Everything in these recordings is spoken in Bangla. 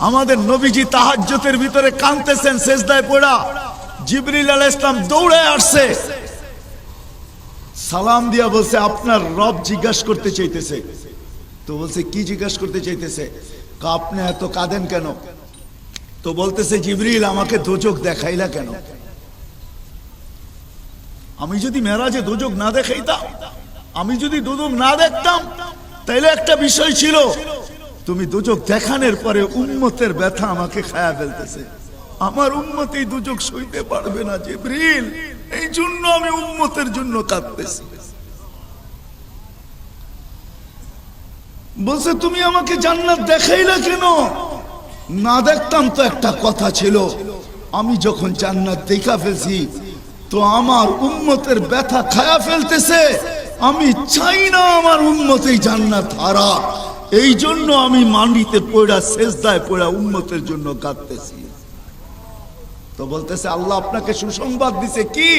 আমাদের নবীজি তাহাজ্জতের ভিতরে কাঁদতেছেন শেষদায় পড়া। জিবরিল আলাইহিস ইসলাম দৌড়ে আসছে। সালাম দিয়া বলছে, আপনার রব জিজ্ঞাসা করতে চাইতেছে। তো বলছে, কি জিজ্ঞাসা করতে চাইতেছে? আপনি এত কাঁদেন কেন? তো বলতেছে, জিবরিল, আমাকে দোজক দেখাইলা কেন? আমি যদি মেরাজে দোজক না দেখাইতাম, আমি যদি দোজক না দেখতাম, তাইলে একটা বিষয় ছিল তুমি দুজক দেখানোর পরে উম্মতের ব্যথা আমাকে খায়া ফেলতেছে। আমার উম্মত এই দুজক সইতে পারবে না, জিবরিল। এই জন্য আমি উম্মতের জন্য কাঁদতেছি। বলছে, তুমি আমাকে জান্নাত দেখাইলা কেন? না দেখতাম তো একটা কথা ছিল, আমি যখন জান্নাত দেখা ফেলছি, তো আমার উম্মতের ব্যথা খায়া ফেলতেছে। আমি চাই না আমার উম্মতেই জান্নাত হারা। এই জন্য আমি মান্ডিতে পড়া শেষদায় পড়া উম্মতের জন্য কাঁদতেছি। তো বলতেছে, আল্লাহ আপনাকে সুসংবাদ দিছে কি?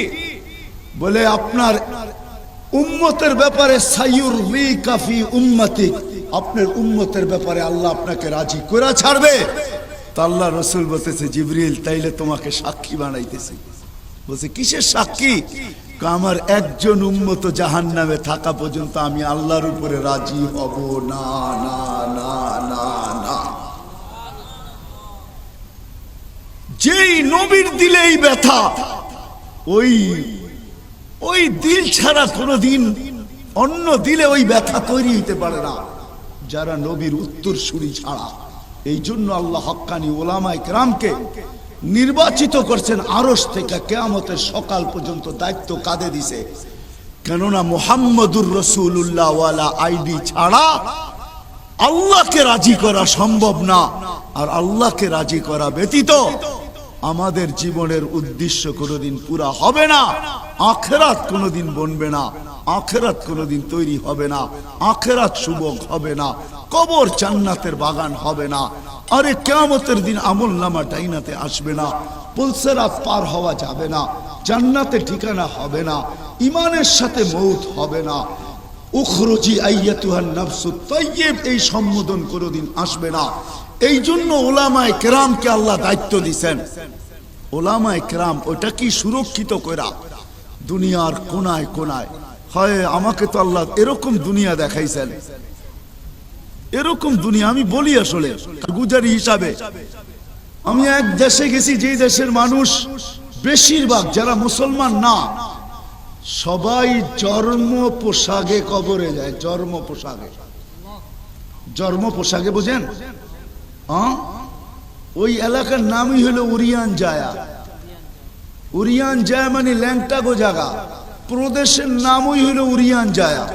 বলে, আপনার উম্মতের ব্যাপারে সাইয়ুর রি কাফি উম্মতি আপনার উম্মতের ব্যাপারে আল্লাহ আপনাকে রাজি করে ছাড়বে। তা আল্লাহ রসুল বলতেছে, জিবরিল, তাইলে তোমাকে সাক্ষী বানাইতেছি। বলছে, কিসের সাক্ষী? আমার একজন উম্মত জাহান নামে থাকা পর্যন্ত আমি আল্লাহর উপরে রাজি হব। না না না না না। যেই নবীর দিলেই ব্যথা, ওই ওই দিল ছাড়া কোনোদিন অন্য দিলে ওই ব্যথা তৈরি হতে পারে না। যারা নবীর উত্তর সুরি ছাড়া এই জন্য আল্লাহ হক্কানি ওলামাই রামকে নির্বাচিত করছেন আরস থেকে কেয়ামতের সকাল পর্যন্ত দায়িত্ব কাঁদে দিছে। কেননা মোহাম্মদুর রসুল্লাহ আইডি ছাড়া আল্লাহকে রাজি করা সম্ভব না, আর আল্লাহকে রাজি করা ব্যতীত আমাদের জীবনের উদ্দেশ্য কোনোদিন পুরা হবে না, আখেরাত কোনোদিন বনবে না, আখেরাত কোনোদিন তৈরি হবে না, আখেরাত শুভক হবে না, কবর জান্নাতের বাগান হবে না আরে কেয়ামতের দিন আমল নামা ডাইনাতে আসবে না, পুলসেরাত পার হওয়া যাবে না, জান্নাতে ঠিকানা হবে না ইমানের সাথে মৌত হবে না। উখরুজি আইয়াতুহান নাফসু তাইয়্যিব, এই সম্বোধন কোনোদিন আসবে না। এই জন্য ওলামায়ে কেরামকে আল্লাহ দায়িত্ব দিছেন। ওলামায়ে কেরাম ওটা কি সুরক্ষিত করা দুনিয়ার কোনায় কোনায়। হয়, আমাকে তো আল্লাহ এরকম দুনিয়া দেখাইছেন। এরকম দুনিয়া আমি বলি আসলে, গুজারি হিসাবে। আমি এক দেশে গেছি যে দেশের মানুষ বেশিরভাগ, যারা মুসলমান না, সবাই জন্ম পোশাকে কবরে যায়, জন্ম পোশাকে। জন্ম পোশাকে বুঝেন? ওই এলাকার নামই হলো উরিয়ান জায়া। উরিয়ান জায়া মানে ল্যাংটাগো জায়গা প্রদেশের নামই হলো উরিয়ান জায়া।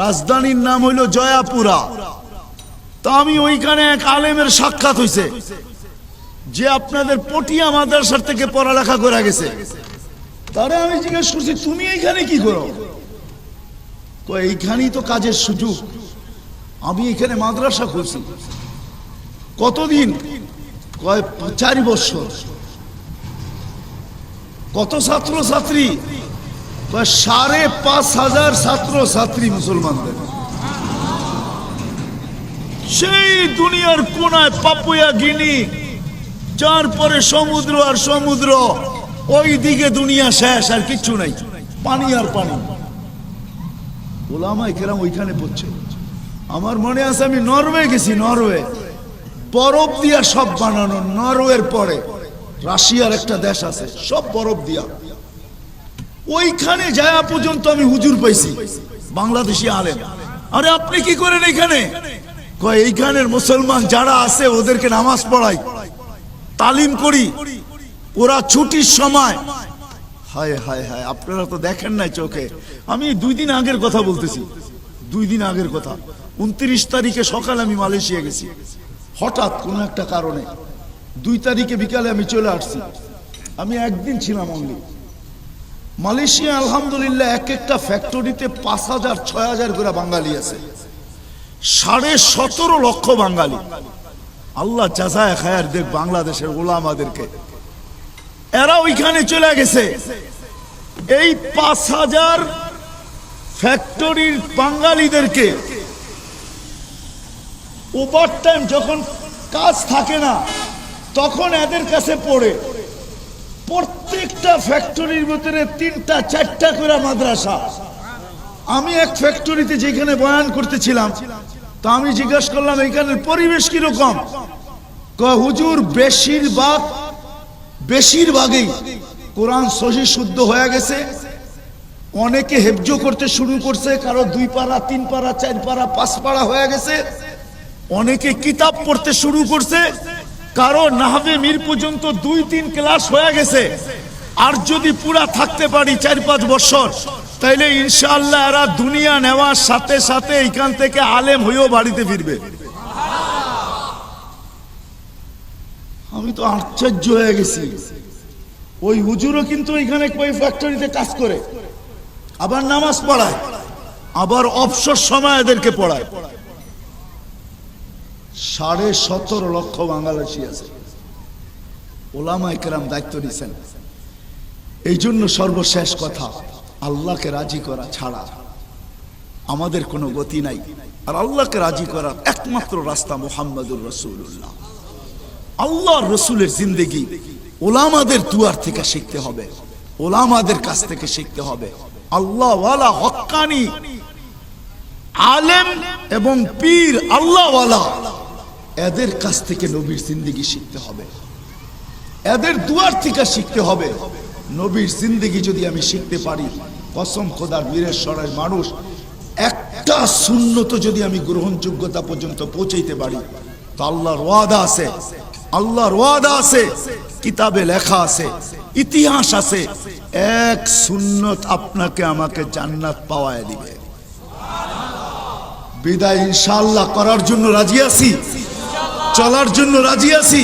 রাজধানীর নাম হইল জয়াপুরা। তা আমি ওইখানে এক আলেমের সাক্ষাৎ হইছে, যে আপনাদের পটিয়া মাদ্রাসার থেকে পড়ালেখা করে গেছে। তারে আমি জিজ্ঞেস করছি, তুমি এইখানে কি করো? কয়, এইখানেই তো কাজের সুযোগ। আমি এখানে মাদ্রাসা খুলছি। কতদিন? কয়, চার বছর। কত ছাত্র ছাত্রী কয়, সাড়ে পাঁচ হাজার ছাত্র ছাত্রী মুসলমানদের। সেই দুনিয়ার কোনায় পাপুয়া গিনি, যার পরে সমুদ্র আর সমুদ্র ওই দিকে দুনিয়া শেষ, আর কিচ্ছু নাই, পানি আর পানি। ওলামাই কেরাম ওইখানে পড়ছে। আমার মনে আছে আমি নরওয়ে গেছি, নরওয়ে। বরফ দিয়া সব বানানো, নরওয়ের পরে রাশিয়ার একটা দেশ আছে, সব বরফ দিয়া। ওইখানে যাওয়া পর্যন্ত আমি হুজুর পাইছি। বাংলাদেশি আলেম। আরে আপনি কি করেন এখানে এইখানের মুসলমান যারা আছে ওদেরকে নামাজ পড়াই, তালিম করি। ওরা ছুটির সময়। হায় হায় হায়, আপনারা তো দেখেন নাই চোখে। আমি দুই দিন আগের কথা বলতেছি। দুই দিন আগের কথা। উনত্রিশ তারিখে সকালে আমি মালয়েশিয়া গেছি। হঠাৎ কোনো একটা কারণে। দুই তারিখে বিকালে আমি চলে আসছি। আমি একদিন ছিলাম অনলি মালয়েশিয়া, আলহামদুলিল্লাহ, এক একটা ফ্যাক্টরিতে পাঁচ হাজার, ছয় হাজার করে বাঙালি আছে। সাড়ে সতেরো লক্ষ বাঙালি। আল্লাহ চাচায় খায়ার দেখ বাংলাদেশের ওলামাদেরকে। এরা ওইখানে চলে গেছে। এই পাঁচ হাজার ফ্যাক্টরির বাঙালিদেরকে ওভার টাইম যখন কাজ থাকে না, তখন এদের কাছে পড়ে। প্রত্যেকটা ফ্যাক্টরির ভিতরে তিনটা, চারটা করে মাদ্রাসা। আমি এক ফ্যাক্টরিতে যেখানে বয়ান করতেছিলাম, তো আমি জিজ্ঞাসা করলাম এখানের পরিবেশ কীরকম? হুজুর, বেশিরভাগ, বেশিরভাগই কোরআন সহি শুদ্ধ হয়ে গেছে। অনেকে হেফজ করতে শুরু করছে, কারও দুই পারা তিন পারা চার পারা পাঁচ পারা হয়ে গেছে। অনেকে কিতাব পড়তে শুরু করছে কারও নাহবে মির পর্যন্ত দুই তিন ক্লাস হয়ে গেছে। আর যদি পুরা থাকতে পারি চার পাঁচ বছর, তাইলে ইনশাআল্লাহ এরা দুনিয়া নেওয়ার সাথে সাথে এখান থেকে আলেম হয়েও বাড়িতে ফিরবে। আমি তো আশ্চর্য হয়ে গেছি। ওই হুজুরও কিন্তু এখানে কই ফ্যাক্টরিতে কাজ করে। আবার নামাজ পড়ায়, আবার অবসর সময় এদেরকে পড়ায়। সাড়ে সতেরো লক্ষ বাংলাদেশি আছে। ওলামা একরাম দায়িত্ব নিছেন। এই জন্য সর্বশেষ কথা, আল্লাহকে রাজি করা ছাড়া আমাদের কোনো গতি নাই। আর আল্লাহকে রাজি করার একমাত্র রাস্তা মোহাম্মদুর রসুল্লাহ আল্লাহ রসুলের জিন্দেগি ওলামাদের দুয়ার থেকে শিখতে হবে। ওলামাদের কাছ থেকে শিখতে হবে। আল্লাহ ওয়ালা হক্কানি আলেম এবং পীর আল্লাহওয়ালা এদের কাছ থেকে নবীর জিন্দেগি শিখতে হবে। এদের দুয়ার থেকে শিখতে হবে। নবীর জিন্দেগি যদি আমি শিখতে পারি, কসম খোদার বীরেশ্বরের মানুষ, একটা শূন্যত যদি আমি গ্রহণযোগ্যতা পর্যন্ত পৌঁছাইতে পারি, তো আল্লাহর ওয়াদা আছে। আল্লাহর ওয়াদা আছে, কিতাবে লেখা আছে, ইতিহাস আছে। এক সুন্নত আপনাকে আমাকে জান্নাত পাওয়ায় দিবে। বিদায় ইনশাআল্লাহ করার জন্য রাজি আছি? চলার জন্য রাজি আছি।